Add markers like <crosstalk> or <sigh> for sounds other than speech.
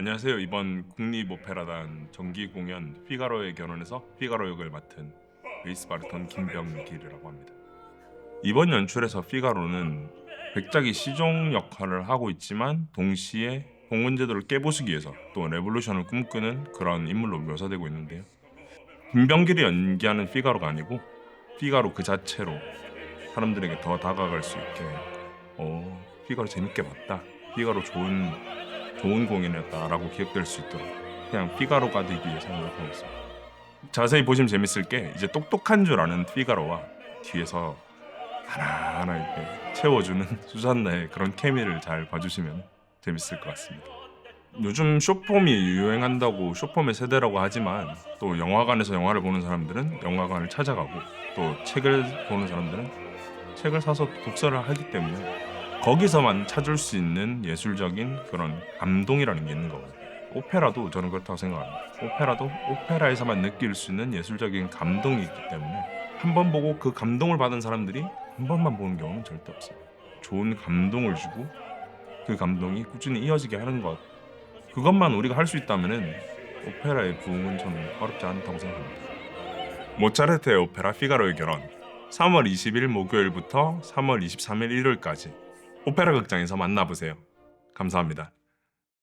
안녕하세요. 이번 국립오페라단 정기 공연 피가로의 결혼에서 피가로 역을 맡은 베이스 바리톤 김병길이라고 합니다. 이번 연출에서 피가로는 백작이 시종 역할을 하고 있지만 동시에 공문제도를 깨부수기 위해서 또 레볼루션을 꿈꾸는 그런 인물로 묘사되고 있는데요. 김병길이 연기하는 피가로가 아니고 피가로 그 자체로 사람들에게 더 다가갈 수 있게 어 피가로 재밌게 봤다. 피가로 좋은 좋은 공연이었다라고 기억될 수 있도록 그냥 피가로가 되기 위해서 노력하고 있습니다. 자세히 보시면 재밌을 게 이제 똑똑한 줄 아는 피가로와 뒤에서 하나하나 이렇게 채워주는 <laughs> 수잔나의 그런 케미를 잘 봐주시면 재밌을 것 같습니다. 요즘 쇼폼이 유행한다고 쇼폼의 세대라고 하지만 또 영화관에서 영화를 보는 사람들은 영화관을 찾아가고 또 책을 보는 사람들은 책을 사서 독서를 하기 때문에 거기서만 찾을 수 있는 예술적인 그런 감동이라는 게 있는 거거든요. 오페라도 저는 그렇다고 생각합니다. 오페라도 오페라에서만 느낄 수 있는 예술적인 감동이 있기 때문에 한 번 보고 그 감동을 받은 사람들이 한 번만 보는 경우는 절대 없어요. 좋은 감동을 주고 그 감동이 꾸준히 이어지게 하는 것 그것만 우리가 할 수 있다면은 오페라의 부흥은 저는 어렵지 않다고 생각합니다. 모차르트의 오페라 피가로의 결혼 3월 20일 목요일부터 3월 23일 일요일까지 오페라 극장에서 만나보세요. 감사합니다.